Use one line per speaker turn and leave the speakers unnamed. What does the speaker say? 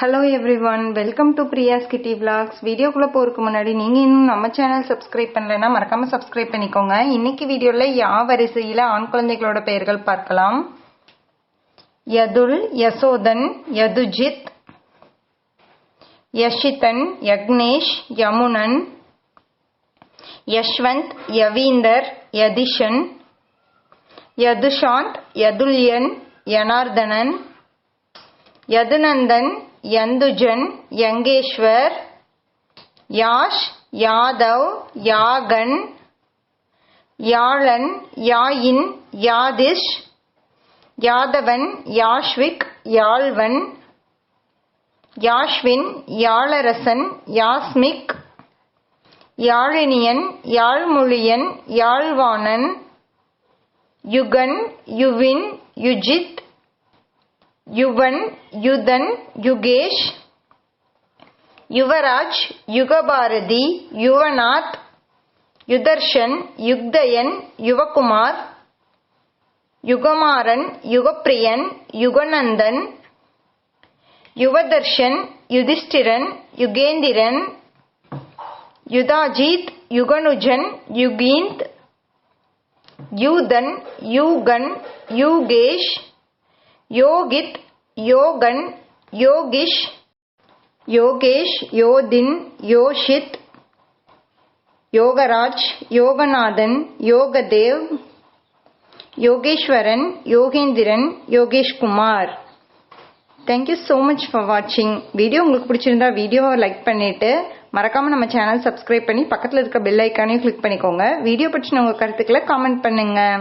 Hello everyone welcome to Priya's kitty vlogs வீடியோக்குள்ளே போகிறதுக்கு முன்னாடி நீங்கள் இன்னும் நம்ம சேனல் சப்ஸ்கிரைப் பண்ணலைன்னா மறக்காமல் சப்ஸ்கிரைப் பண்ணிக்கோங்க. இன்னைக்கு வீடியோவில் யா வரிசையில் ஆண் குழந்தைகளோட பெயர்கள் பார்க்கலாம். Yathul Yasodhan Yathujith Yashithan Yagnesh Yamunan Yashwanth Yaveendar Yathishan Yathushanth Yathulyan Yanarthanan Yathunandhan Yanthujan Yangeshwar Yash Yadav Yagan Yazhan Yayin Yathish Yadhavan Yashvik Yazhvan Yashwin Yazharasan Yasmik Yazhiniyan Yazhmozhiyan Yazhvanan Yugan Yuvin Yujith Yuvan, Yudan, Yugesh, Yuvaraj Yugabharathi Yuvanath, Yudarshan, Yugadayan, Yuvakumar, Yugamaran, Yugapriyan, Yuganandan, Yuvadarshan, Yudhishthiran Yugendran Yudajit Yuganujan, Yugint, Yudan, Yugan, Yugesh Yogith Yogan Yogish Yogesh Yodhin Yoshith Yogaraj Yoganathan Yogadev Yogeswaran Yogendran Yogeshkumar. Thank you so much for வாட்சிங் video உங்களுக்கு பிடிச்சிருந்தா வீடியோவை like பண்ணிவிட்டு மறக்காமல் நம்ம channel subscribe பண்ணி பக்கத்தில் இருக்க பெல் ஐக்கானையும் கிளிக் பண்ணிக்கோங்க. வீடியோ பற்றின உங்கள் கருத்துக்களை காமெண்ட் பண்ணுங்கள்